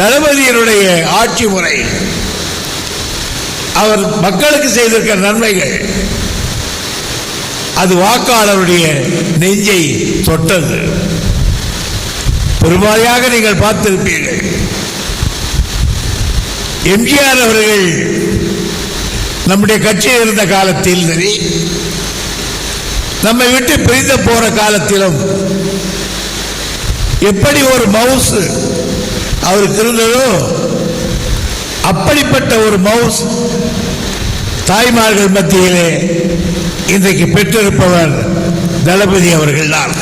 தளபதியினுடைய ஆட்சி முறை. அவர் மக்களுக்கு செய்திருக்கிற நன்மைகள். அது வாக்காளருடைய நெஞ்சை தொட்டது. பெரும்பாலாக நீங்கள் பார்த்திருப்பீர்கள். எம்ஜிஆர் அவர்கள் நம்முடைய கட்சியில் இருந்த காலத்தில் சரி நம்மை விட்டு பிரிந்து போற காலத்திலும் எப்படி ஒரு மவுஸ் அவருக்கு இருந்ததோ அப்படிப்பட்ட ஒரு மவுஸ் தாய்மார்கள் மத்தியிலே இன்றைக்கு பெற்றிருப்பவர் தளபதி அவர்கள் தான்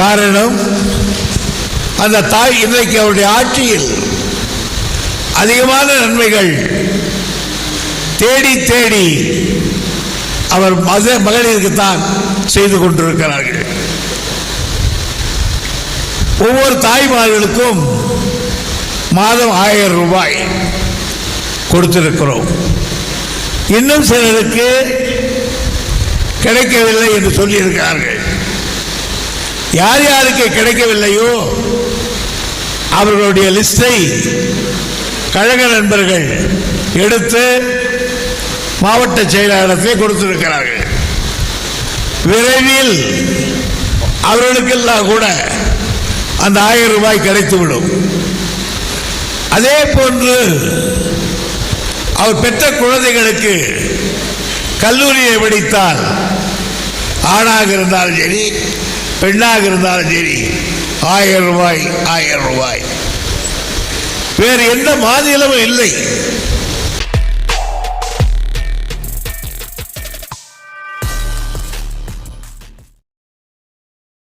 காரணம் அந்த தாய் இன்றைக்கு அவருடைய ஆட்சியில் அதிகமான நன்மைகள் தேடி தேடி அவர் மத மகளிருக்குத்தான் செய்து கொண்டிருக்கிறார்கள். ஒவ்வொரு தாய்மார்களுக்கும் மாதம் ஆயிரம் ரூபாய் கொடுத்திருக்கிறோம். இன்னும் சிலருக்கு கிடைக்கவில்லை என்று சொல்லியிருக்கிறார்கள். யார் யாருக்கு கிடைக்கவில்லையோ அவர்களுடைய லிஸ்டை கழக நண்பர்கள் எடுத்து மாவட்ட செயலாளரத்தை கொடுத்திருக்கிறார்கள். விரைவில் அவர்களுக்கெல்லாம் கூட அந்த ஆயிரம் ரூபாய் கிடைத்துவிடும் அதே போன்று அவர் பெற்ற குழந்தைகளுக்கு கல்லூரியை படித்தால் ஆணாக இருந்தாலும் சரி பெண்ணாக இருந்தாலும் சரி ஆயிரம் ரூபாய் ஆயிரம் ரூபாய். வேறு எந்த மாநிலமும் இல்லை.